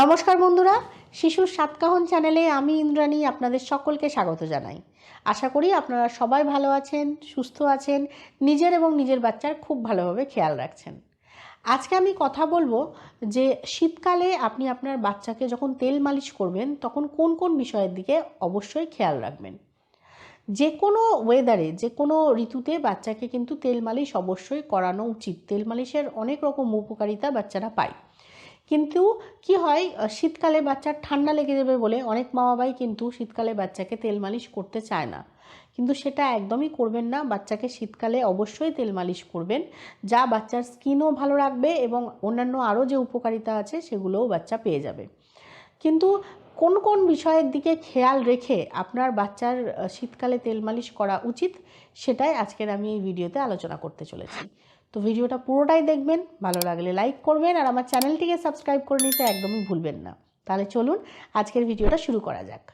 নমস্কার বন্ধুরা, শিশুর সাতকাহন চ্যানেলে আমি ইন্দ্রাণী আপনাদের সকলকে স্বাগত জানাই। আশা করি আপনারা সবাই ভালো আছেন, সুস্থ আছেন, নিজের এবং নিজের বাচ্চার খুব ভালোভাবে খেয়াল রাখছেন। আজকে আমি কথা বলব যে শীতকালে আপনি আপনার বাচ্চাকে যখন তেল মালিশ করবেন, তখন কোন কোন বিষয়ের দিকে অবশ্যই খেয়াল রাখবেন। যে কোনো ওয়েদারে যে কোনো ঋতুতে বাচ্চাকে কিন্তু তেল মালিশ অবশ্যই করানো উচিত। তেল মালিশের অনেক রকম উপকারিতা বাচ্চারা পায়। কিন্তু কি হয় শীতকালে বাচ্চার ঠান্ডা লেগে যাবে বলে অনেক মা বাবাই কিন্তু শীতকালে বাচ্চাকে তেল মালিশ করতে চায় না। কিন্তু সেটা একদমই করবেন না। বাচ্চাকে শীতকালে অবশ্যই তেল মালিশ করবেন। যা বাচ্চার স্কিনও ভালো রাখবে এবং অন্যান্য আরও যে উপকারিতা আছে সেগুলোও বাচ্চা পেয়ে যাবে। কিন্তু কোন কোন বিষয়ের দিকে খেয়াল রেখে আপনার বাচ্চার শীতকালে তেল মালিশ করা উচিত, সেটাই আজকের আমি এই ভিডিওতে আলোচনা করতে চলেছি। তো ভিডিওটা পুরোটাই দেখবেন, ভালো লাগলে লাইক করবেন আর আমার চ্যানেলটিকে সাবস্ক্রাইব করে নিতে একদমই ভুলবেন না। তাহলে চলুন আজকের ভিডিওটা শুরু করা যাক।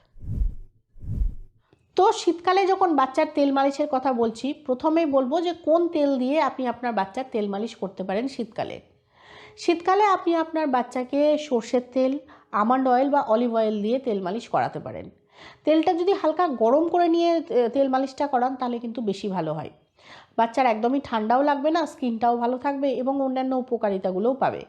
তো শীতকালে যখন বাচ্চার তেল মালিশের কথা বলছি, প্রথমেই বলব যে কোন তেল দিয়ে আপনি আপনার বাচ্চার তেল মালিশ করতে পারেন শীতকালে? শীতকালে আপনি আপনার বাচ্চাকে সর্ষের তেল, আমন্ড অয়েল বা অলিভ অয়েল দিয়ে তেল মালিশ করাতে পারেন। তেলটা যদি হালকা গরম করে নিয়ে তেল মালিশটা করান তাহলে কিন্তু বেশি ভালো হয়। বাচ্চার একদমই ঠান্ডাও লাগবে না স্কিনটাও ভালো থাকবে এবং অন্যান্য উপকারিতাগুলোও পাবে।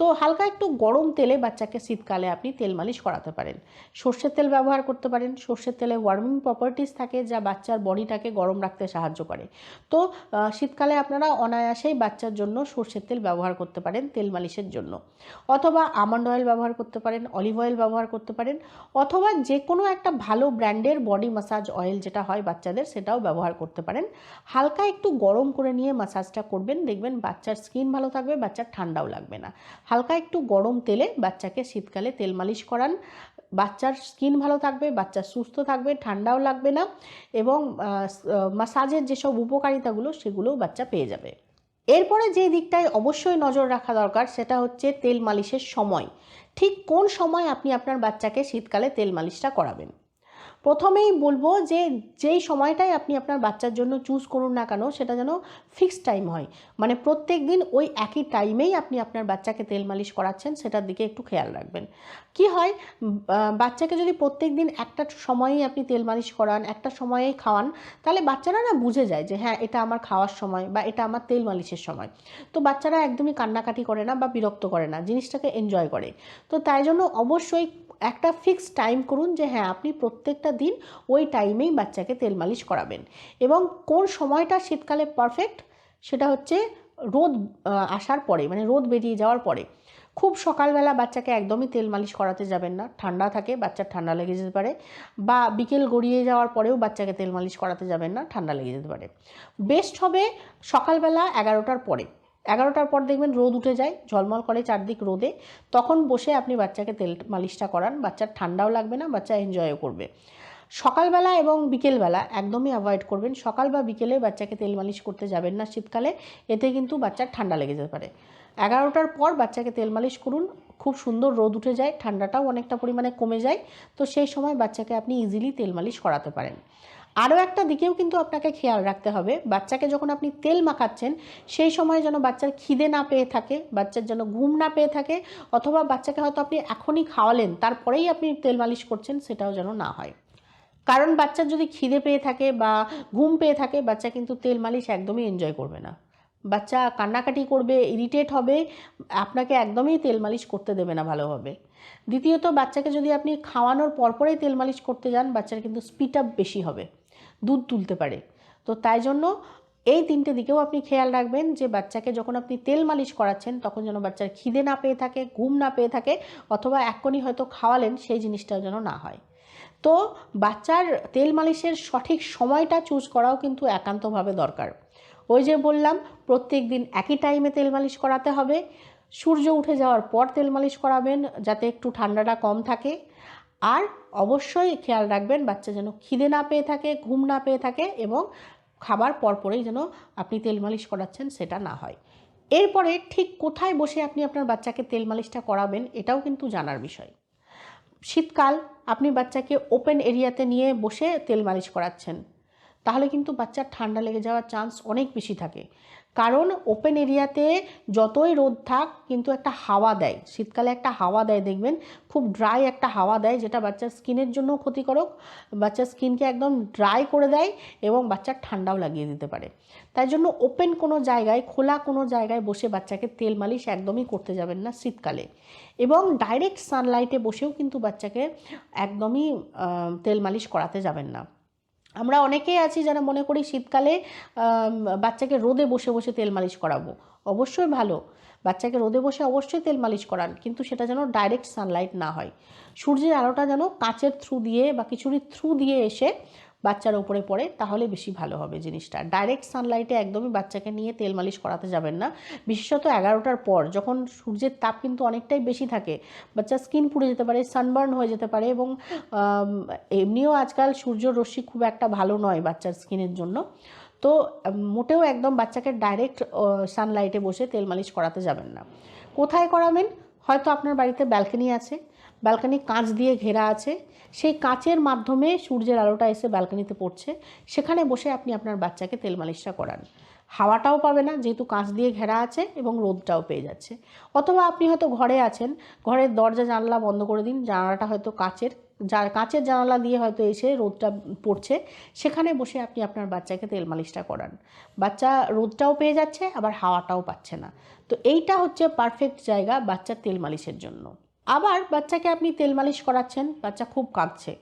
তো হালকা একটু গরম তেলে বাচ্চাকে শীতকালে আপনি তেল মালিশ করাতে পারেন। সর্ষের তেল ব্যবহার করতে পারেন। সর্ষের তেলে ওয়ার্মিং প্রপার্টিস থাকে যা বাচ্চার বডিটাকে গরম রাখতে সাহায্য করে। তো শীতকালে আপনারা অনায়াসেই বাচ্চার জন্য সর্ষের তেল ব্যবহার করতে পারেন তেল মালিশের জন্য। অথবা আমন্ড অয়েল ব্যবহার করতে পারেন অলিভ অয়েল ব্যবহার করতে পারেন, অথবা যে কোনো একটা ভালো ব্র্যান্ডের বডি মাসাজ অয়েল যেটা হয় বাচ্চাদের সেটাও ব্যবহার করতে পারেন। হালকা একটু গরম করে নিয়ে মাসাজটা করবেন। দেখবেন বাচ্চার স্কিন ভালো থাকবে, বাচ্চার ঠান্ডাও লাগবে না। হালকা একটু গরম তেলে বাচ্চাকে শীতকালে তেল মালিশ করান। বাচ্চার স্কিন ভালো থাকবে, বাচ্চা সুস্থ থাকবে, ঠান্ডাও লাগবে না এবং মাসাজের যেসব উপকারিতাগুলো সেগুলোও বাচ্চা পেয়ে যাবে। এরপরে যে দিকটায় অবশ্যই নজর রাখা দরকার সেটা হচ্ছে তেল মালিশের সময়। ঠিক কোন সময় আপনি আপনার বাচ্চাকে শীতকালে তেল মালিশটা করাবেন? প্রথমেই বলব যে যেই সময়টাই আপনি আপনার বাচ্চার জন্য চুজ করুন না কেন, সেটা যেন ফিক্সড টাইম হয়। মানে প্রত্যেক দিন ওই একই টাইমেই আপনি আপনার বাচ্চাকে তেল মালিশ করাচ্ছেন, সেটার দিকে একটু খেয়াল রাখবেন। কি হয়? বাচ্চাকে যদি প্রত্যেক দিন একটা সময়েই আপনি তেল মালিশ করান, একটা সময়েই খাওয়ান, তাহলে বাচ্চারা না বুঝে যায় যে হ্যাঁ এটা আমার খাওয়ার সময় বা এটা আমার তেল মালিশের সময়। তো বাচ্চারা একদমই কান্নাকাটি করে না বা বিরক্ত করে না, জিনিসটাকে এনজয় করে। তো তাই জন্য অবশ্যই একটা ফিক্সড টাইম করুন যে হ্যাঁ আপনি প্রত্যেকটা দিন ওই টাইমেই বাচ্চাকে তেল মালিশ করাবেন। এবং কোন সময়টা শীতকালে পারফেক্ট সেটা হচ্ছে রোদ আসার পরে মানে রোদ বেরিয়ে যাওয়ার পরে। খুব সকালবেলা বাচ্চাকে একদমই তেল মালিশ করাতে যাবেন না। ঠান্ডা থাকে, বাচ্চার ঠান্ডা লেগে যেতে পারে। বা বিকেল গড়িয়ে যাওয়ার পরেও বাচ্চাকে তেল মালিশ করাতে যাবেন না, ঠান্ডা লেগে যেতে পারে। বেস্ট হবে সকালবেলা এগারোটার পরে। এগারোটার পর দেখবেন রোদ উঠে যায়, ঝলমল করে চারদিক রোদে। তখন বসে আপনি বাচ্চাকে তেল মালিশটা করান। বাচ্চার ঠান্ডাও লাগবে না, বাচ্চা এনজয়ও করবে। সকালবেলা এবং বিকেলবেলা একদমই অ্যাভয়েড করবেন। সকাল বা বিকেলে বাচ্চাকে তেল মালিশ করতে যাবেন না শীতকালে, এতে কিন্তু বাচ্চার ঠান্ডা লেগে যেতে পারে। এগারোটার পর বাচ্চাকে তেল মালিশ করুন, খুব সুন্দর রোদ উঠে যায়, ঠান্ডাটাও অনেকটা পরিমাণে কমে যায়, তো সেই সময় বাচ্চাকে আপনি ইজিলি তেল মালিশ করাতে পারেন। আরও একটা দিকেও কিন্তু আপনাকে খেয়াল রাখতে হবে, বাচ্চাকে যখন আপনি তেল মাখাচ্ছেন, সেই সময় যেন বাচ্চার খিদে না পেয়ে থাকে, বাচ্চার যেন ঘুম না পেয়ে থাকে, অথবা বাচ্চাকে হয়তো আপনি এখনই খাওয়ালেন, তারপরেই আপনি তেল মালিশ করছেন, সেটাও যেন না হয়। কারণ বাচ্চার যদি খিদে পেয়ে থাকে বা ঘুম পেয়ে থাকে, বাচ্চা কিন্তু তেল মালিশ একদমই এনজয় করবে না। বাচ্চা কান্নাকাটি করবে ইরিটেট হবে, আপনাকে একদমই তেল মালিশ করতে দেবে না ভালোভাবে। দ্বিতীয়ত, বাচ্চাকে যদি আপনি খাওয়ানোর পরপরেই তেল মালিশ করতে যান, বাচ্চার কিন্তু স্পিড আপ বেশি হবে, দুধ তুলতে পারে। তো তাই জন্য এই তিনটে দিকেও আপনি খেয়াল রাখবেন যে বাচ্চাকে যখন আপনি তেল মালিশ করাচ্ছেন, তখন যেন বাচ্চার খিদে না পেয়ে থাকে, ঘুম না পেয়ে থাকে, অথবা এক্ষুনি হয়তো খাওয়ালেন, সেই জিনিসটাও যেন না হয়। তো বাচ্চার তেল মালিশের সঠিক সময়টা চুজ করাও কিন্তু একান্তভাবে দরকার। ওই যে বললাম, প্রত্যেক দিন একই টাইমে তেল মালিশ করাতে হবে। সূর্য উঠে যাওয়ার পর তেল মালিশ করাবেন যাতে একটু ঠান্ডাটা কম থাকে। আর অবশ্যই খেয়াল রাখবেন, বাচ্চা যেন খিদে না পেয়ে থাকে, ঘুম না পেয়ে থাকে এবং খাবার পরপরেই যেন আপনি তেল মালিশ করাচ্ছেন সেটা না হয়। এরপরে ঠিক কোথায় বসে আপনি আপনার বাচ্চাকে তেল মালিশটা করাবেন এটাও কিন্তু জানার বিষয়। শীতকাল আপনি বাচ্চাকে ওপেন এরিয়াতে নিয়ে বসে তেল মালিশ করাচ্ছেন। তাহলে কিন্তু বাচ্চার ঠান্ডা লেগে যাওয়ার চান্স অনেক বেশি থাকে। কারণ ওপেন এরিয়াতে যতই রোদ থাক, কিন্তু একটা হাওয়া দেয়। শীতকালে একটা হাওয়া দেয়, দেখবেন? খুব ড্রাই একটা হাওয়া দেয়, যেটা বাচ্চার স্কিনের জন্য ক্ষতিকারক। বাচ্চার স্কিনকে একদম ড্রাই করে দেয় এবং বাচ্চার ঠান্ডাও লাগিয়ে দিতে পারে। তাই জন্য ওপেন কোনো জায়গায়, খোলা কোনো জায়গায় বসে বাচ্চাকে তেল মালিশ একদমই করতে যাবেন না শীতকালে। এবং ডাইরেক্ট সানলাইটে বসেও কিন্তু বাচ্চাকে একদমই তেল মালিশ করাতে যাবেন না। আমরা অনেকেই আছি যারা মনে করি শীতকালে বাচ্চাকে রোদে বসে বসে তেল মালিশ করাবো। অবশ্যই ভালো। বাচ্চাকে রোদে বসে অবশ্যই তেল মালিশ করান, কিন্তু সেটা যেন ডাইরেক্ট সানলাইট না হয়। সূর্যের আলোটা যেন কাঁচের থ্রু দিয়ে বা কিছুরির থ্রু দিয়ে এসে বাচ্চার ওপরে পড়ে, তাহলে বেশি ভালো হবে জিনিসটা। ডাইরেক্ট সানলাইটে একদমই বাচ্চাকে নিয়ে তেল মালিশ করাতে যাবেন না। বিশেষত এগারোটার পর, যখন সূর্যের তাপ কিন্তু অনেকটাই বেশি থাকে বাচ্চার স্কিন পুড়ে যেতে পারে সানবার্ন হয়ে যেতে পারে এবং এমনিও আজকাল সূর্যর রশ্মি খুব একটা ভালো নয় বাচ্চার স্কিনের জন্য। তো মোটেও একদম বাচ্চাকে ডাইরেক্ট সানলাইটে বসে তেল মালিশ করাতে যাবেন না। কোথায় করাবেন? হয়তো আপনার বাড়িতে ব্যালকনি আছে। ব্যালকনি কাঁচ দিয়ে ঘেরা আছে। সেই কাঁচের মাধ্যমে সূর্যের আলোটা এসে ব্যালকনিতে পড়ছে। সেখানে বসে আপনি আপনার বাচ্চাকে তেল মালিশটা করান। হাওয়াটাও পাবে না, যেহেতু কাঁচ দিয়ে ঘেরা আছে এবং রোদটাও পেয়ে যাচ্ছে। অথবা আপনি হয়তো ঘরে আছেন, ঘরের দরজা, জানলা বন্ধ করে দিন, জানালাটা হয়তো কাঁচের যার কাঁচের জানালা দিয়ে হয়তো এসে রোদটা পড়ছে। সেখানে বসে আপনি আপনার বাচ্চাকে তেল মালিশটা করান। বাচ্চা রোদটাও পেয়ে যাচ্ছে, আবার হাওয়াটাও পাচ্ছে না। তো এইটা হচ্ছে পারফেক্ট জায়গা বাচ্চার তেল মালিশের জন্য। আবার বাচ্চাকে আপনি তেল মালিশ করাচ্ছেন, বাচ্চা খুব কাঁদছে।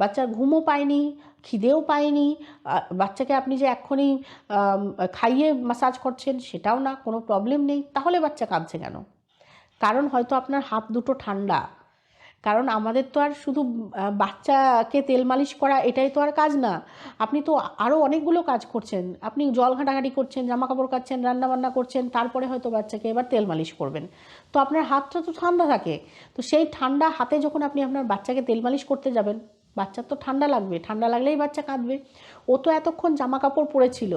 বাচ্চার ঘুমও পায়নি, খিদেও পায়নি বাচ্চাকে আপনি যে এক্ষুনি খাইয়ে মাসাজ করছেন সেটাও না, কোনো প্রবলেম নেই, তাহলে বাচ্চা কাঁদছে কেন? কারণ হয়তো আপনার হাত দুটো ঠান্ডা কারণ আমাদের তো আর শুধু বাচ্চাকে তেল মালিশ করা এটাই তো আর কাজ না। আপনি তো আরও অনেকগুলো কাজ করছেন। আপনি জল ঘাঁটাঘাঁটি করছেন জামা কাপড় কাচ্ছেন রান্নাবান্না করছেন, তারপরে হয়তো বাচ্চাকে এবার তেল মালিশ করবেন। তো আপনার হাতটা তো ঠান্ডা থাকে। তো সেই ঠান্ডা হাতে যখন আপনি আপনার বাচ্চাকে তেল মালিশ করতে যাবেন, বাচ্চার তো ঠান্ডা লাগবে। ঠান্ডা লাগলেই বাচ্চা কাঁদবে। ও তো এতক্ষণ জামা কাপড় পরেছিল।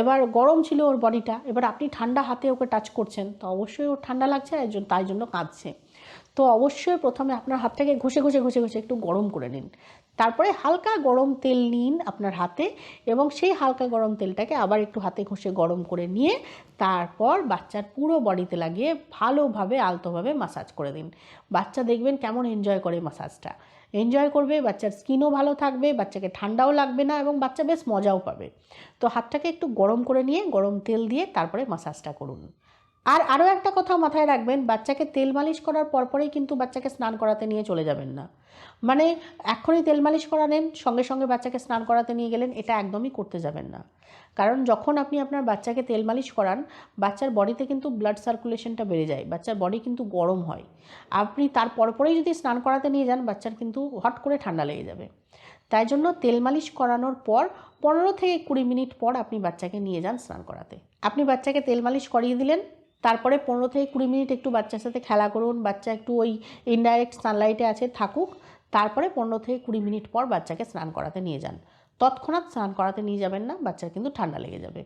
এবার গরম ছিল ওর বডিটা। এবার আপনি ঠান্ডা হাতে ওকে টাচ করছেন। তো অবশ্যই ওর ঠান্ডা লাগছে, তাই জন্য কাঁদছে। তো অবশ্যই প্রথমে আপনার হাতটাকে ঘষে ঘষে ঘষে ঘষে একটু গরম করে নিন। তারপরে হালকা গরম তেল নিন আপনার হাতে এবং সেই হালকা গরম তেলটাকে আবার একটু হাতে ঘষে গরম করে নিয়ে তারপর বাচ্চার পুরো বডিতে লাগিয়ে ভালোভাবে, আলতোভাবে মাসাজ করে দিন। বাচ্চা দেখবেন কেমন এনজয় করে মাসাজটা এনজয় করবে, বাচ্চার স্কিনও ভালো থাকবে, বাচ্চাকে ঠান্ডাও লাগবে না এবং বাচ্চা বেশ মজাও পাবে। তো হাতটাকে একটু গরম করে নিয়ে, গরম তেল দিয়ে তারপরে মাসাজটা করুন। আর আরও একটা কথা মাথায় রাখবেন, বাচ্চাকে তেল মালিশ করার পরপরেই কিন্তু বাচ্চাকে স্নান করাতে নিয়ে চলে যাবেন না। মানে এখনই তেল মালিশ করালেন, সঙ্গে সঙ্গে বাচ্চাকে স্নান করাতে নিয়ে গেলেন, এটা একদমই করতে যাবেন না। কারণ যখন আপনি আপনার বাচ্চাকে তেল মালিশ করান, বাচ্চার বডিতে কিন্তু ব্লাড সার্কুলেশনটা বেড়ে যায়, বাচ্চার বডি কিন্তু গরম হয়। আপনি তার পরপরেই যদি স্নান করাতে নিয়ে যান, বাচ্চার কিন্তু হট করে ঠান্ডা লেগে যাবে। তাই জন্য তেল মালিশ করানোর পর পনেরো থেকে কুড়ি মিনিট পর আপনি বাচ্চাকে নিয়ে যান স্নান করাতে। আপনি বাচ্চাকে তেল মালিশ করিয়ে দিলেন তারপরে পনেরো থেকে কুড়ি মিনিট একটু বাচ্চার সাথে খেলা করুন, বাচ্চা একটু ওই ইনডাইরেক্ট সানলাইটে আছে, থাকুক। তারপরে পনেরো থেকে কুড়ি মিনিট পর বাচ্চাকে স্নান করাতে নিয়ে যান। তৎক্ষণাৎ স্নান করাতে নিয়ে যাবেন না, বাচ্চার কিন্তু ঠান্ডা লেগে যাবে।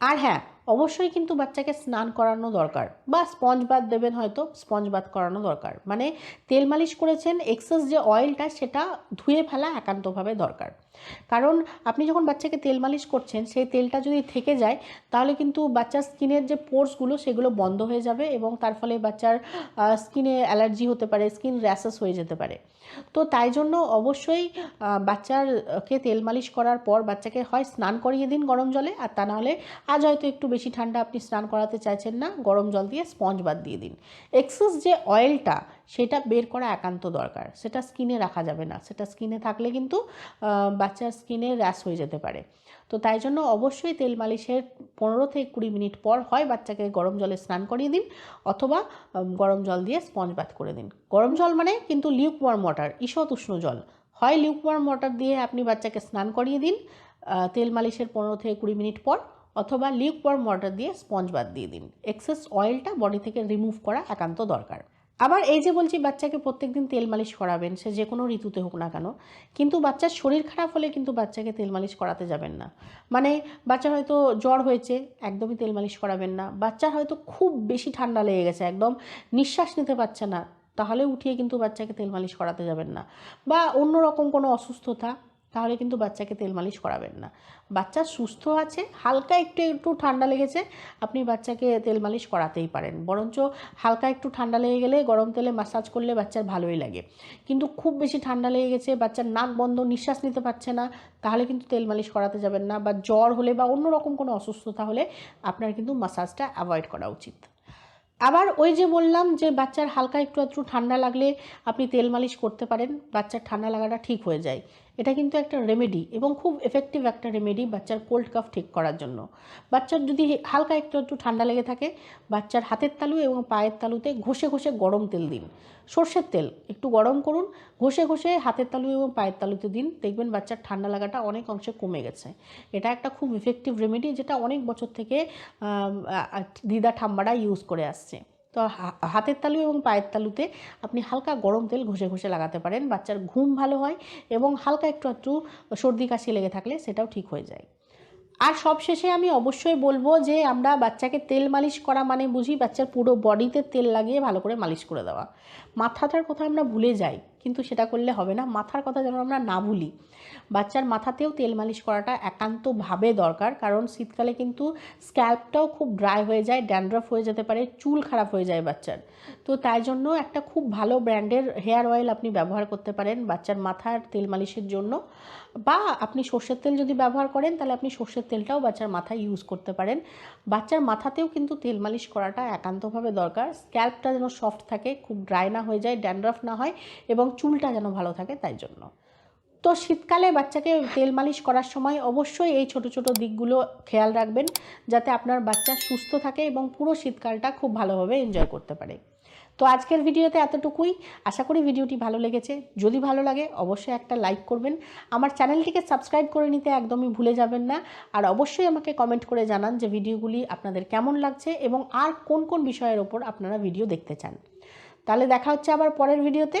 আর হ্যাঁ অবশ্যই কিন্তু বাচ্চাকে স্নান করানো দরকার বা স্পঞ্জ বাথ দেবেন হয়তো, স্পঞ্জ বাথ করানো দরকার। মানে তেল মালিশ করেছেন এক্সেস যে অয়েলটা সেটা ধুয়ে ফেলা একান্তভাবে দরকার। কারণ আপনি যখন বাচ্চাকে তেল মালিশ করছেন, সেই তেলটা যদি থেকে যায়, তাহলে কিন্তু বাচ্চার স্কিনের যে পোর্সগুলো সেগুলো বন্ধ হয়ে যাবে এবং তার ফলে বাচ্চার স্কিনে অ্যালার্জি হতে পারে, স্কিন র্যাশেস হয়ে যেতে পারে। তো তাই জন্য অবশ্যই বাচ্চারকে তেল মালিশ করার পর বাচ্চাকে হয় স্নান করিয়ে দিন গরম জলে, আর তা নাহলে আজ হয়তো একটু বেশি ঠান্ডা আপনি স্নান করাতে চাইছেন না, গরম জল দিয়ে স্পঞ্জ বাদ দিয়ে দিন। এক্সেস যে অয়েলটা সেটা বের করা একান্ত দরকার। সেটা স্কিনে রাখা যাবে না। সেটা স্কিনে থাকলে কিন্তু বাচ্চার স্কিনে র্যাশ হয়ে যেতে পারে। তো তাই জন্য অবশ্যই তেল মালিশের পনেরো থেকে কুড়ি মিনিট পর হয় বাচ্চাকে গরম জলে স্নান করিয়ে দিন, অথবা গরম জল দিয়ে স্পঞ্জ বাদ করে দিন। গরম জল মানে কিন্তু লিউক ওয়ার্ম ওয়াটার ঈষৎ উষ্ণ জল। হয় লিউক ওয়ার্ম ওয়াটার দিয়ে আপনি বাচ্চাকে স্নান করিয়ে দিন তেল মালিশের পনেরো থেকে কুড়ি মিনিট পর। অথবা লিউক ওয়ার্ম ওয়াটার দিয়ে স্পঞ্জ বাদ দিয়ে দিন। এক্সেস অয়েলটা বডি থেকে রিমুভ করা একান্ত দরকার। আবার এই যে বলছি, বাচ্চাকে প্রত্যেকদিন তেল মালিশ করাবেন, সে যে কোনো ঋতুতে হোক না কেন, কিন্তু বাচ্চার শরীর খারাপ হলে কিন্তু বাচ্চাকে তেল মালিশ করাতে যাবেন না। মানে বাচ্চার হয়তো জ্বর হয়েছে, একদমই তেল মালিশ করাবেন না। বাচ্চার হয়তো খুব বেশি ঠান্ডা লেগে গেছে, একদম নিঃশ্বাস নিতে পারছে না, তাহলে উঠিয়ে কিন্তু বাচ্চাকে তেল মালিশ করাতে যাবেন না। বা অন্য রকম কোনো অসুস্থতা তাহলে কিন্তু বাচ্চাকে তেল মালিশ করাবেন না। বাচ্চা সুস্থ আছে, হালকা একটু একটু ঠান্ডা লেগেছে, আপনি বাচ্চাকে তেল মালিশ করাতেই পারেন। বরঞ্চ হালকা একটু ঠান্ডা লেগে গেলে গরম তেলে মাসাজ করলে বাচ্চার ভালোই লাগে। কিন্তু খুব বেশি ঠান্ডা লেগে গেছে, বাচ্চার নাক বন্ধ, নিঃশ্বাস নিতে পারছে না, তাহলে কিন্তু তেল মালিশ করাতে যাবেন না বা জ্বর হলে বা অন্য রকম কোনো অসুস্থতা হলে আপনার কিন্তু মাসাজটা অ্যাভয়েড করা উচিত। আবার ওই যে বললাম যে বাচ্চার হালকা একটু একটু ঠান্ডা লাগলে আপনি তেল মালিশ করতে পারেন, বাচ্চার ঠান্ডা লাগাটা ঠিক হয়ে যায়। এটা কিন্তু একটা রেমেডি এবং খুব এফেক্টিভ একটা রেমেডি বাচ্চার কোল্ড কাফ ঠিক করার জন্য। বাচ্চার যদি হালকা একটু একটু ঠান্ডা লেগে থাকে, বাচ্চার হাতের তালু এবং পায়ের তালুতে ঘষে ঘষে গরম তেল দিন। সর্ষের তেল একটু গরম করুন, ঘষে ঘষে হাতের তালু এবং পায়ের তালুতে দিন। দেখবেন বাচ্চার ঠান্ডা লাগাটা অনেক অংশে কমে গেছে। এটা একটা খুব ইফেক্টিভ রেমেডি যেটা অনেক বছর থেকে দিদা ঠাম্মারা ইউজ করে আসছে। তো হাতের তালু এবং পায়ের তালুতে আপনি হালকা গরম তেল ঘষে ঘষে লাগাতে পারেন, বাচ্চার ঘুম ভালো হয় এবং হালকা একটু একটু সর্দি কাশি লেগে থাকলে সেটাও ঠিক হয়ে যায়। আর সবশেষে আমি অবশ্যই বলব যে আমরা বাচ্চাকে তেল মালিশ করা মানে বুঝি বাচ্চার পুরো বডিতে তেল লাগিয়ে ভালো করে মালিশ করে দেওয়া। মাথাটার কথা আমরা ভুলে যাই। কিন্তু সেটা করলে হবে না। মাথার কথা যেন আমরা না ভুলি। বাচ্চার মাথাতেও তেল মালিশ করাটা একান্তভাবে দরকার, কারণ শীতকালে কিন্তু স্ক্যাল্পটাও খুব ড্রাই হয়ে যায় ড্যান্ড্রফ হয়ে যেতে পারে, চুল খারাপ হয়ে যায় বাচ্চার। তো তাই জন্য একটা খুব ভালো ব্র্যান্ডের হেয়ার অয়েল আপনি ব্যবহার করতে পারেন বাচ্চার মাথার তেল মালিশের জন্য। বা আপনি সর্ষের তেল যদি ব্যবহার করেন, তাহলে আপনি সর্ষের তেলটাও বাচ্চার মাথায় ইউজ করতে পারেন। বাচ্চার মাথাতেও কিন্তু তেল মালিশ করাটা একান্তভাবে দরকার। স্ক্যাল্পটা যেন সফট থাকে, খুব ড্রাই না হয়ে যায় ড্যান্ড্রফ না হয় এবং চুলটা যেন ভালো থাকে তাই জন্য। তো শীতকালে বাচ্চাকে তেল মালিশ করার সময় অবশ্যই এই ছোট ছোট দিকগুলো খেয়াল রাখবেন যাতে আপনার বাচ্চা সুস্থ থাকে এবং পুরো শীতকালটা খুব ভালোভাবে এনজয় করতে পারে। তো আজকের ভিডিওতে এতটুকুই। আশা করি ভিডিওটি ভালো লেগেছে। যদি ভালো লাগে অবশ্যই একটা লাইক করবেন। আমার চ্যানেলটিকে সাবস্ক্রাইব করে নিতে একদমই ভুলে যাবেন না। আর অবশ্যই আমাকে কমেন্ট করে জানান যে ভিডিওগুলি আপনাদের কেমন লাগছে এবং আর কোন কোন বিষয়ের ওপর আপনারা ভিডিও দেখতে চান। তাহলে দেখা হচ্ছে আবার পরের ভিডিওতে।